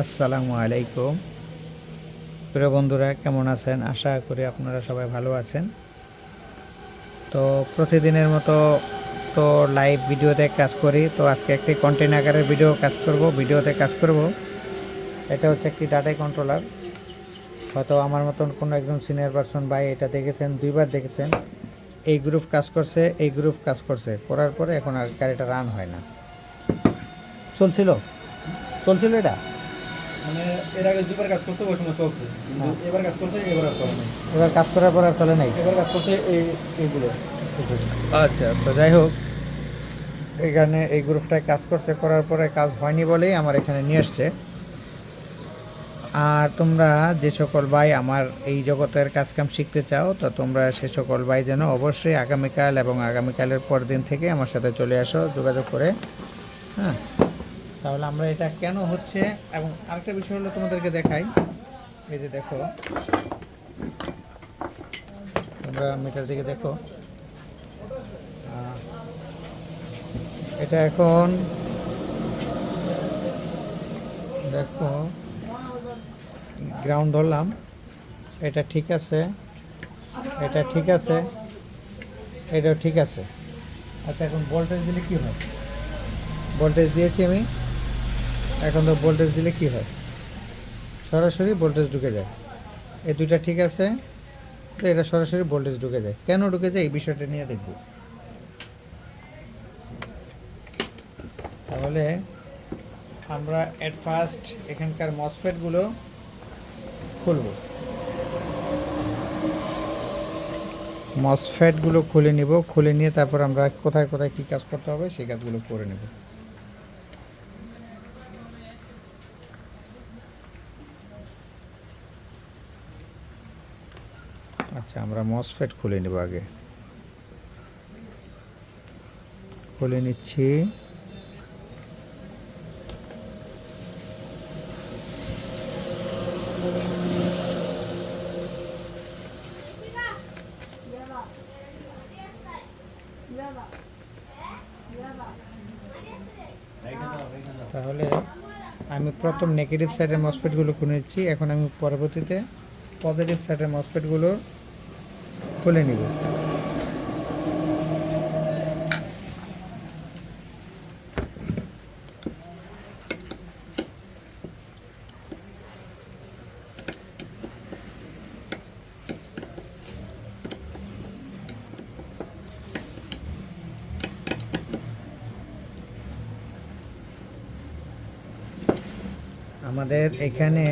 আসসালামু প্রিয় বন্ধুরা, কেমন আছেন? আশা করি আপনারা সবাই ভালো আছেন। তো প্রতিদিনের মতো তো লাইভ ভিডিওতে কাজ করি। তো আজকে একটি কন্টেন্ট আকারের ভিডিও কাজ করব, ভিডিওতে কাজ করব। এটা হচ্ছে একটি ডাটা কন্ট্রোলার হয়তো আমার মতন কোনো একজন সিনিয়র পারসন ভাই এটা দেখেছেন, দুইবার দেখেছেন। এই গ্রুপ কাজ করছে এই গ্রুপ কাজ করছে। করার পরে এখন আর গাড়িটা রান হয় না। চলছিল? চলছিল এটা? মানে এর আগে দুবার কাজ করছে ওই সময় চলছে। হ্যাঁ। এবার কাজ করছে এবার আর চলে নাই। এবার কাজ করার পর আর চলে নাই? এবার কাজ করছে এই এইগুলো। আচ্ছা তো যাই হোক। এখানে এই গ্রুপটায় কাজ করছে করার পরে কাজ হয়নি বলেই আমার এখানে নিয়ে আসছে। আর তোমরা যে সকল ভাই আমার এই জগতের কাজকাম শিখতে চাও, তো তোমরা সে সকল ভাই যেন অবশ্যই আগামীকাল এবং আগামীকালের পর দিন থেকে আমার সাথে চলে আসো যোগাযোগ করে। হ্যাঁ তাহলে আমরা এটা কেন হচ্ছে? এবং আরেকটা বিষয় হলো তোমাদেরকে দেখাই। এই যে দেখো, তোমরা মিটার দিকে দেখো। এটা এখন, দেখো গ্রাউন্ড ধরলাম। এটা ঠিক আছে। এটা ঠিক আছে। এটাও ঠিক আছে। আচ্ছা এখন ভোল্টেজ দিলে কি হয়? ভোল্টেজ দিয়েছি আমি। এখন তো ভোল্টেজ দিলে কি হয়? সরাসরি ভোল্টেজ ঢুকে যায়। এই দুইটা ঠিক আছে। তো এটা সরাসরি ভোল্টেজ ঢুকে যায়। কেন ঢুকে যায়? এই বিষয়টা নিয়ে দেখব। তাহলে আমরা অ্যাট ফার্স্ট এখানকার মসফেটগুলো খুলব। মসফেটগুলো খুলে নিব, খুলে নিয়ে তারপর আমরা কোথায় কোথায় কী কাজ করতে হবে সেই কাজগুলো করে নেব। আচ্ছা আমরা মসফেট খুলে নেব আগে। খুলে নিচ্ছি তাহলে প্রথম নেগেটিভ সাইডের মসফেটগুলো খুলে নিচ্ছি এখন আমি পরবর্তীতে পজিটিভ সাইডের মসফেটগুলো খুলে নিব আমাদের এখানে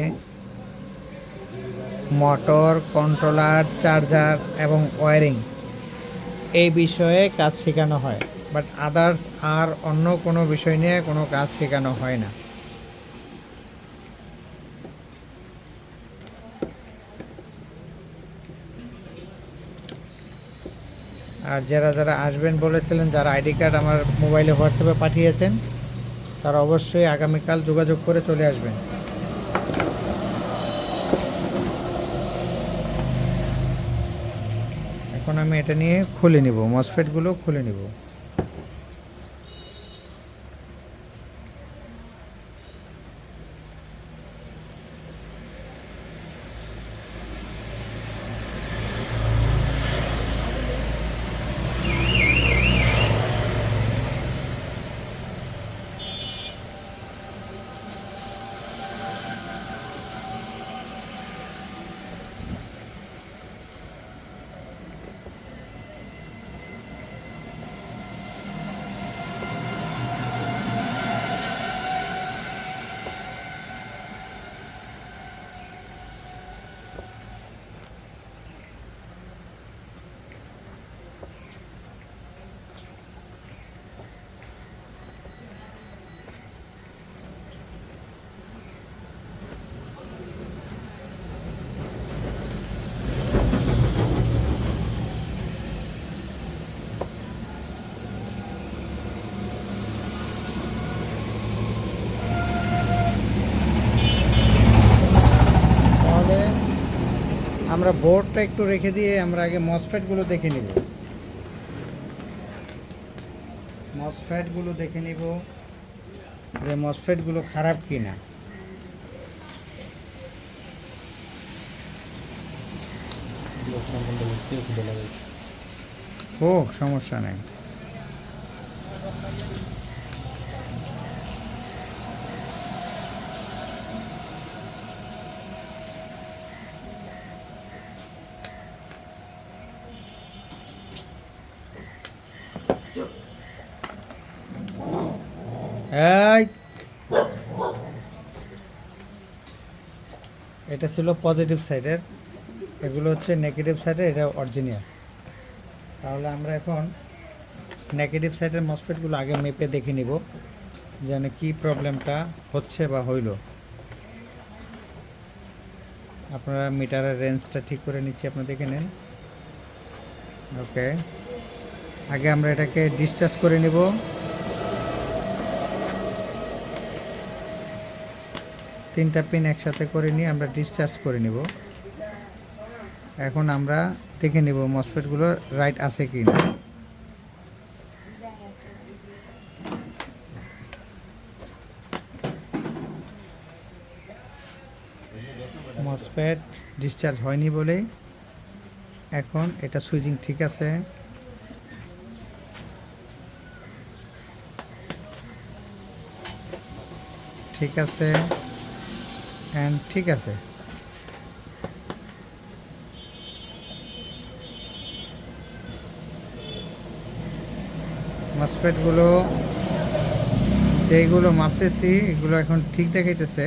মোটর, কন্ট্রোলার, চার্জার এবং ওয়ারিং এই বিষয়ে কাজ শেখানো হয়। বাট আদার্স আর অন্য কোনো বিষয় নিয়ে কোনো কাজ শেখানো হয় না। আর যারা যারা আসবেন বলেছিলেন, যারা আইডি কার্ড আমার মোবাইলে হোয়াটসঅ্যাপে পাঠিয়েছেন, তারা অবশ্যই আগামীকাল যোগাযোগ করে চলে আসবেন। এখন আমি এটা নিয়ে খুলে নিব মসফেটগুলো খুলে নিব তাহলে আমরা বোর্ডটা একটু রেখে দিয়ে আমরা আগে মসফ্যাটগুলো দেখে নিব। মসফ্যাটগুলো দেখে নিব যে মসফেটগুলো খারাপ কি না সমস্যা নেই। এটা ছিল পজিটিভ সাইডের এগুলো হচ্ছে নেগেটিভ সাইডের এটা অরিজিনাল তাহলে আমরা এখন নেগেটিভ সাইডের মসফেটগুলো আগে মেপে দেখে নিব, যেন কি প্রবলেমটা হচ্ছে বা হইল। আপনারা মিটারের রেঞ্জটা ঠিক করে নিচ্ছি, আপনারা দেখে নেন। ওকে আগে আমরা এটাকে ডিসচার্জ করে নিব। তিনটা পিন একসাথে করে নিয়ে আমরা ডিসচার্জ করে নিব। এখন আমরা দেখে নিব মসফেটগুলো রাইট আছে কি না মসফেট ডিসচার্জ হয়নি বলেই এখন এটা সুইচিং ঠিক আছে। ঠিক আছে। অ্যান্ড ঠিক আছে। মসফেটগুলো যেইগুলো মাপতেছি এগুলো এখন ঠিক দেখাইতেছে।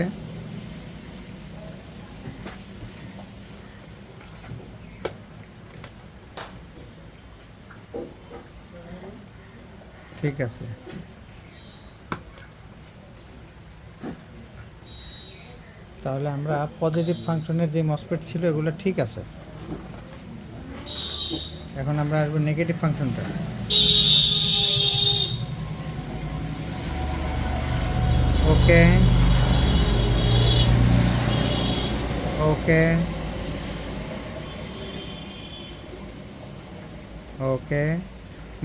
ঠিক আছে। তাহলে আমরা পজিটিভ ফাংশনের যে মসফেট ছিল, এগুলো ঠিক আছে। এখন আমরা আসব নেগেটিভ ফাংশনটা ওকে। ওকে। ওকে।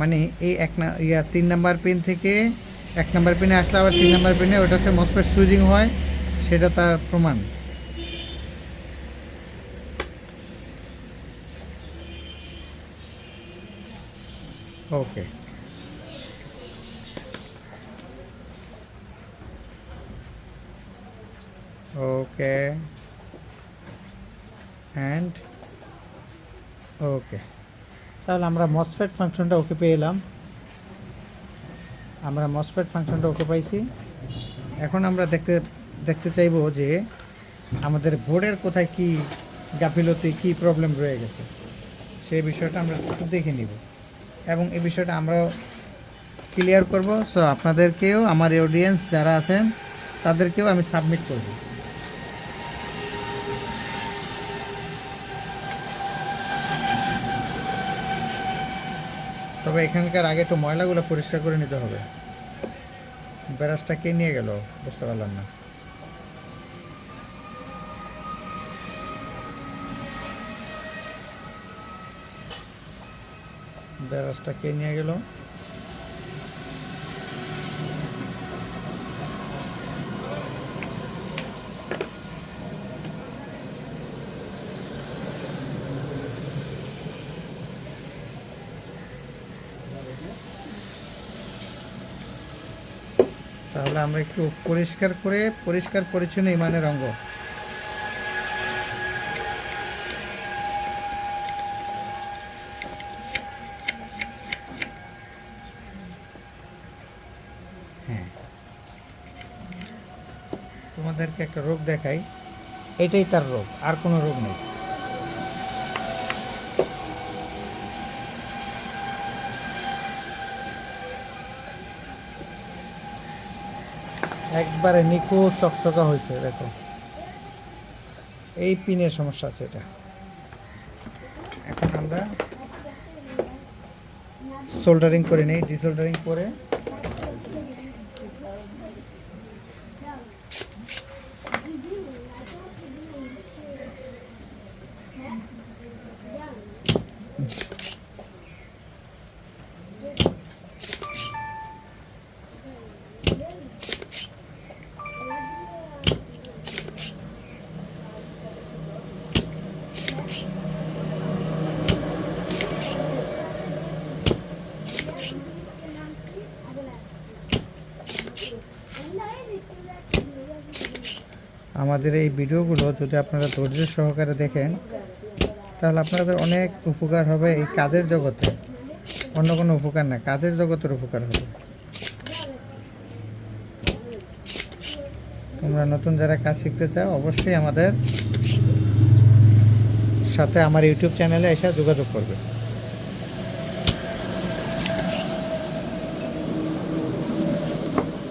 মানে এই এক না, ইয়া তিন নাম্বার পিন থেকে এক নাম্বার পিনে আসলে আবার তিন নাম্বার পিনে ওটাতে মসফেট সুইচিং হয়। সেটা তার প্রমাণ। ওকে। ওকে। And okay. তাহলে আমরা মসফেট ফাংশনটা ওকে পেয়ে এলাম। আমরা মসফেট ফাংশনটা ওকে পাইছি। এখন আমরা দেখতে দেখতে চাইব যে আমাদের বোর্ডের কোথায় কি গাফিলতি, কি প্রবলেম রয়ে গেছে। সেই বিষয়টা আমরা একটু দেখে নিব। এবং এই বিষয়টা আমরাও ক্লিয়ার করব। সো আপনাদেরকেও, আমার অডিয়েন্স যারা আছেন, তাদেরকেও আমি সাবমিট করব। তবে এখানকার আগে একটু ময়লাগুলো পরিষ্কার করে নিতে হবে। ব্যারাসটা কে নিয়ে গেল? বুঝতে পারলাম না। ব্যারাসটা কে নিয়ে গেল? তাহলে আমরা একটু পরিষ্কার করে পরিষ্কার পরিচ্ছন্ন ইমানের অঙ্গ। তোমাদেরকে একটা রোগ দেখাই এটাই তার রোগ, আর কোনো রোগ নেই। একবারে নিখুঁত চকচকা হয়েছে, দেখো। এই পিনের সমস্যা আছে এটা। এখন আমরা সোল্ডারিং করে নেই ডিসোল্ডারিং করে আমাদের এই ভিডিওগুলো যদি আপনারা ধৈর্য সহকারে দেখেন, তাহলে আপনাদের অনেক উপকার হবে এই কাজের জগতে। অন্য কোনো উপকার না, কাজের জগতের উপকার হবে। তোমরা নতুন যারা কাজ শিখতে চাও, অবশ্যই আমাদের সাথে আমার ইউটিউব চ্যানেলে এসে যোগাযোগ করবে।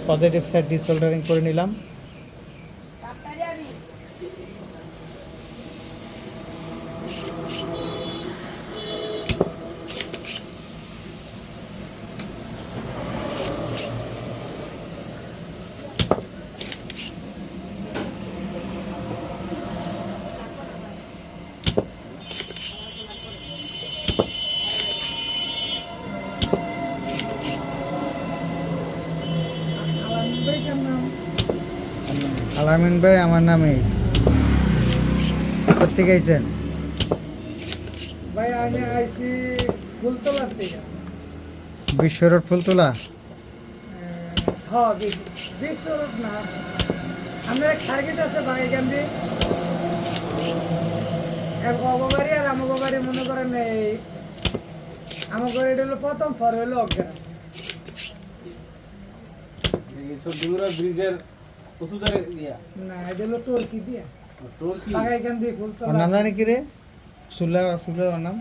পজিটিভ সাইড ডিসোল্ডারিং করে নিলাম। আলামিন ভাই আমার নামে। করতে গেছেন ভাই আমি আইসি ফুলতলার থেকে। বিশ্ব রোড ফুলতলা হ্যাঁ বিশ্ব না। আমরা টার্গেট আছে বাগাইকান্দি এক অবাবারি আর আমার বাবারি মনে করেন এই এটা হলো প্রথম ফর হলো অজ্ঞান। ব্রিজের উঁচুদারে ইয়া না এটা হলো টর্কি দিয়ে। টোল কি বাগাইকান্দি ওর ফুলতলা নাম জানি কি রে? সুলা সুলা নাম?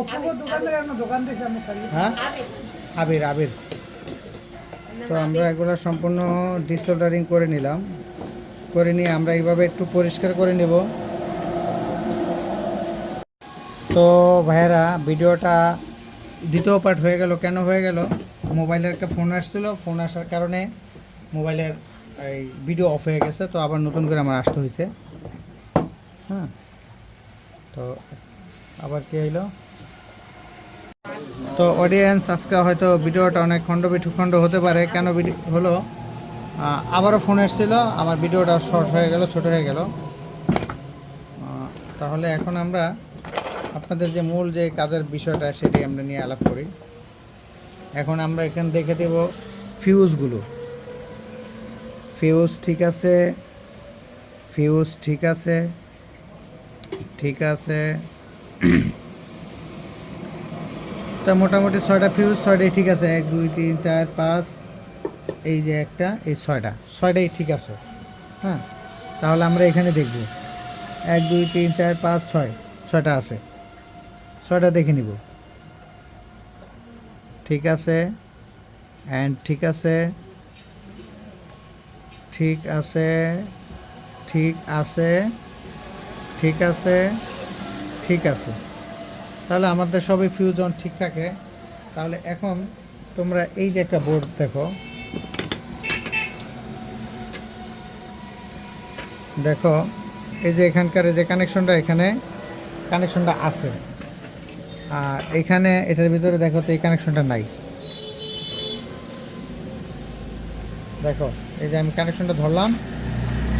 অপুগো দোকানের একটা দোকান দিয়েছে আমার সারি হ্যাঁ? আবির আবির। তো আমরা এগুলো সম্পূর্ণ ডিসঅর্ডারিং করে নিলাম। করে নিয়ে আমরা এইভাবে একটু পরিষ্কার করে নেব। তো ভাইয়েরা ভিডিওটা দ্বিতীয় পার্ট হয়ে গেল। কেন হয়ে গেল? মোবাইলের একটা ফোন আসছিল। ফোন আসার কারণে মোবাইলের এই ভিডিও অফ হয়ে গেছে, তো আবার নতুন করে আমার আসতে হয়েছে। হ্যাঁ। তো আবার কি হইল? তো অডিয়েন্স আজকে হয়তো ভিডিওটা অনেক খণ্ড হতে পারে, কেন হলো আবারও ফোন এসেছিল, আমার ভিডিওটা শর্ট হয়ে গেল, ছোট হয়ে গেল। তাহলে এখন আমরা আপনাদের যে মূল যে কাজের বিষয়টা, সেটি আমরা নিয়ে আলাপ করি। এখন আমরা এখানে দেখে দেব ফিউজগুলো ফিউজ ঠিক আছে। ফিউজ ঠিক আছে। ঠিক আছে। তা মোটামুটি ছয়টা ফিউজ ছয়টাই ঠিক আছে। এক, দুই, তিন, চার, পাঁচ, এই যে একটা, এই ছয়টা। ছয়টাই ঠিক আছে। হ্যাঁ? তাহলে আমরা এখানে দেখব। এক, দুই, তিন, চার, পাঁচ, ছয়। ছয়টা আছে। ছয়টা দেখে নিব। ঠিক আছে। অ্যান্ড ঠিক আছে। ঠিক আছে ঠিক আছে ঠিক আছে ঠিক আছে। তাহলে আমাদের সবই ফিউজন ঠিক থাকে। তাহলে এখন তোমরা এই যে একটা বোর্ড দেখো। দেখো, এই যে এখানকার যে কানেকশনটা এখানে কানেকশনটা আছে। আর এখানে এটার ভিতরে দেখো তো এই কানেকশনটা নাই। দেখো এই যে আমি কানেকশনটা ধরলাম,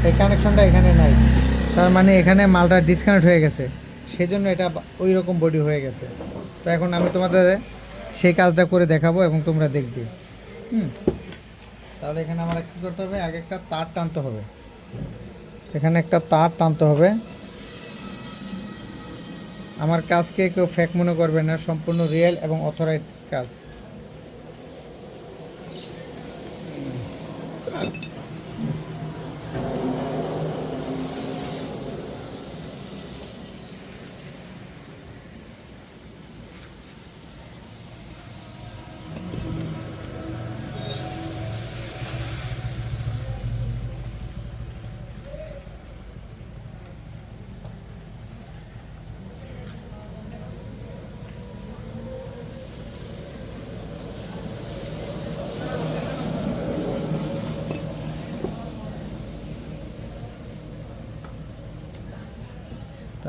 এই কানেকশনটা এখানে নাই। তার মানে এখানে মালটা ডিসকানেক্ট হয়ে গেছে। সেই জন্য এটা ওই রকম বডি হয়ে গেছে। তো এখন আমি তোমাদের সেই কাজটা করে দেখাবো এবং তোমরা দেখবে। হুম? তাহলে এখানে আমার কী করতে হবে? আগে একটা তার টানতে হবে। এখানে একটা তার টানতে হবে। আমার কাজকে কেউ ফেক মনে করবে না। সম্পূর্ণ রিয়েল এবং অথরাইজ কাজ।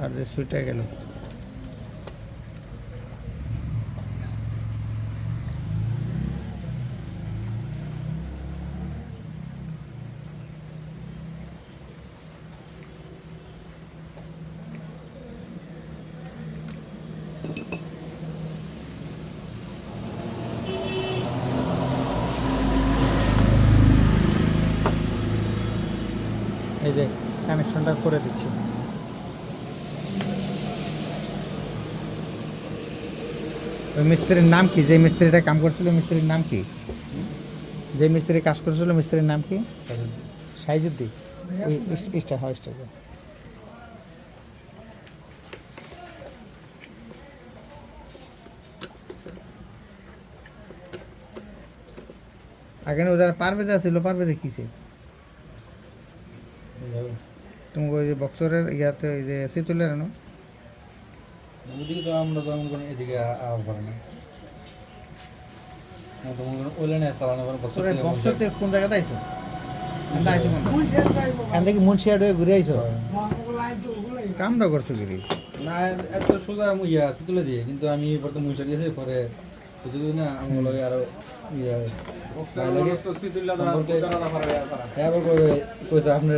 তার যে ছুটে গেল। এই যে কানেকশনটা করে দিচ্ছি। ওই মিস্ত্রির নাম কি? যে মিস্ত্রিটা কাম করছিল মিস্ত্রির নাম কি? যে মিস্ত্রি কাজ করছিল মিস্ত্রির নাম কি? সাইজুদ্দি ওই ইস্টা হয় ইস্টা আগে ওদের পারভেজা ছিল পারভেজা কিসে তোমাকে ওই যে বক্সরের ইয়াতে ওই যে শীতলের না? ওদিকে তো আমরা তো মনে করেন এদিকে আওয়াজ পারে না। আমরা তো মনে করেন ওই লাইনে চালানো পারে বছর থেকে কোন জায়গাতে কোন? মুন্সিয়ার যাইবো এখান থেকে মুন্সিয়াট হয়ে ঘুরে ওগুলোই কামটা করছ গিরি না এত সোজা ইয়া আছে তুলে দিয়ে কিন্তু আমি এবার তো গেছি পরে বুঝলি না আমি লগে আরও ইয়া গায়ে লাগে। সম্পর্কে এবার করে কইছে আপনার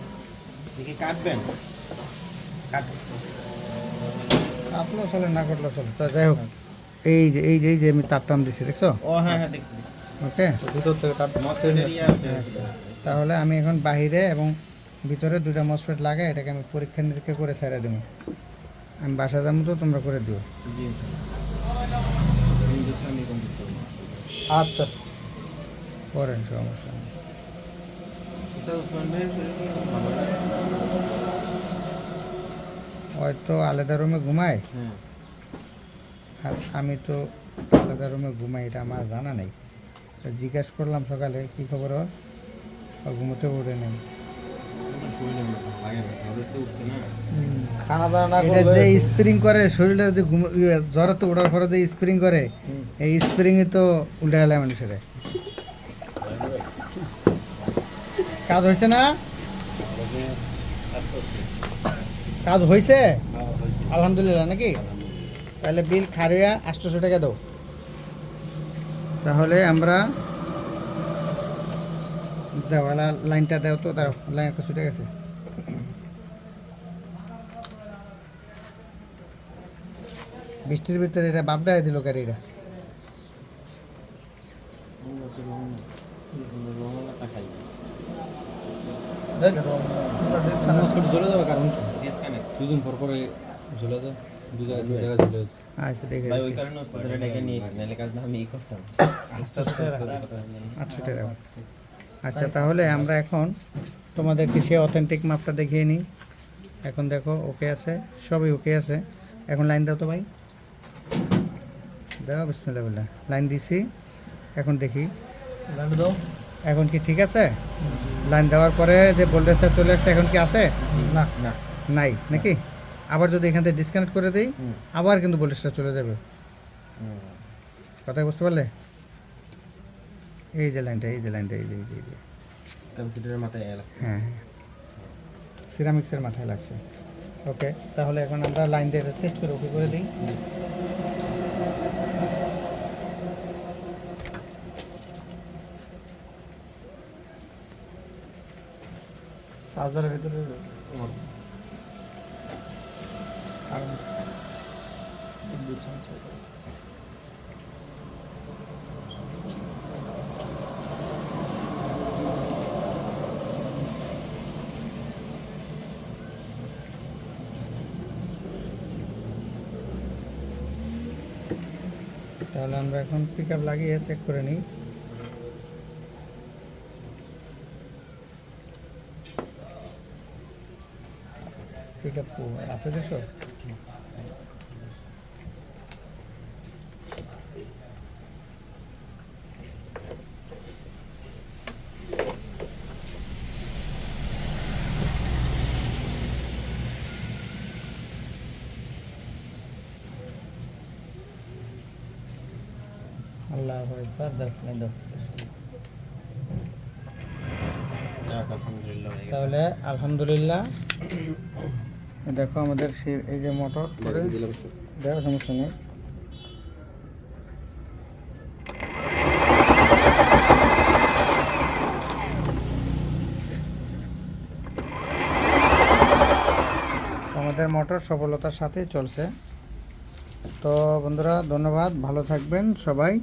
কাটবেন? কাটলেও চলে না কাটলেও চলে। তো যাই হোক এই যে এই যে এই যে আমি তার টান দিচ্ছি দেখছ? ও হ্যাঁ হ্যাঁ দেখছি। ওকে? ভিতর থেকে ইয়া তাহলে আমি এখন বাহিরে এবং ভিতরে দুটা মসফেট লাগে এটাকে আমি পরীক্ষা নিরীক্ষা করে ছেড়ে দেবো। আমি বাসা যাব তো তোমরা করে দিও। আচ্ছা। করেন সমস্যা। নেই। ভাই হয়তো আলাদা রুমে ঘুমায়? হ্যাঁ। আর আমি তো আলাদা রুমে ঘুমাই এটা আমার জানা নেই। তো জিজ্ঞেস করলাম সকালে কি খবর ওর? ঘুমোতে উঠে নেই। তো যে স্প্রিং করে শরীরে যে ইয়ে, জ্বরে তো ওঠার পরে যে স্প্রিং করে এই স্প্রিংই তো উল্টে গেলে মানুষের। কাজ হয়েছে না? কাজ হয়েছে আলহামদুলিল্লাহ নাকি? তাহলে বিল খারিয়া আটশোশো টাকা দাও। তাহলে আমরা দেওয়ালা লাইনটা দেও তো তার লাইন একটা গেছে। বৃষ্টির ভিতরে এটা বাপডা দিল গাড়িটা। মসজিদ কারণ দুদিন পর আচ্ছা আমি আচ্ছা তাহলে আমরা এখন তোমাদেরকে সে অথেন্টিক মাপটা দেখিয়ে নিই। এখন দেখো ওকে আছে, সবই ওকে আছে। এখন লাইন দাও তো ভাই। দাও, বিসমিল্লাহ লাইন দিছি, এখন দেখি। দাও। এখন কি ঠিক আছে? লাইন দেওয়ার পরে যে ভোল্টেজটা চলে আসছে এখন কি আছে? না। না। নাই নাকি? আবার যদি এখান থেকে ডিসকানেক্ট করে দিই আবার কিন্তু ভোল্টেজটা চলে যাবে। কথা বুঝতে পারলে? এই যে লাইনটা এই যে লাইনটা এই যে এই যে, ক্যাপাসিটরের মাথায় লাগছে। হ্যাঁ সিরামিক্সের মাথায় লাগছে। ওকে তাহলে এখন আমরা লাইন দিয়ে টেস্ট করে ওকে করে দিই। চার্জারের ভিতরে তাহলে আমরা এখন পিক আপ লাগিয়ে চেক করে নিই পিক আপ আছে দেশো আল্লাহ হয়ে গেছে। তাহলে আলহামদুলিল্লাহ। দেখো আমাদের সে- এই যে মোটর করে দেখো সমস্যা নেই। আমাদের মোটর সফলতার সাথেই চলছে। তো বন্ধুরা ধন্যবাদ। ভালো থাকবেন সবাই।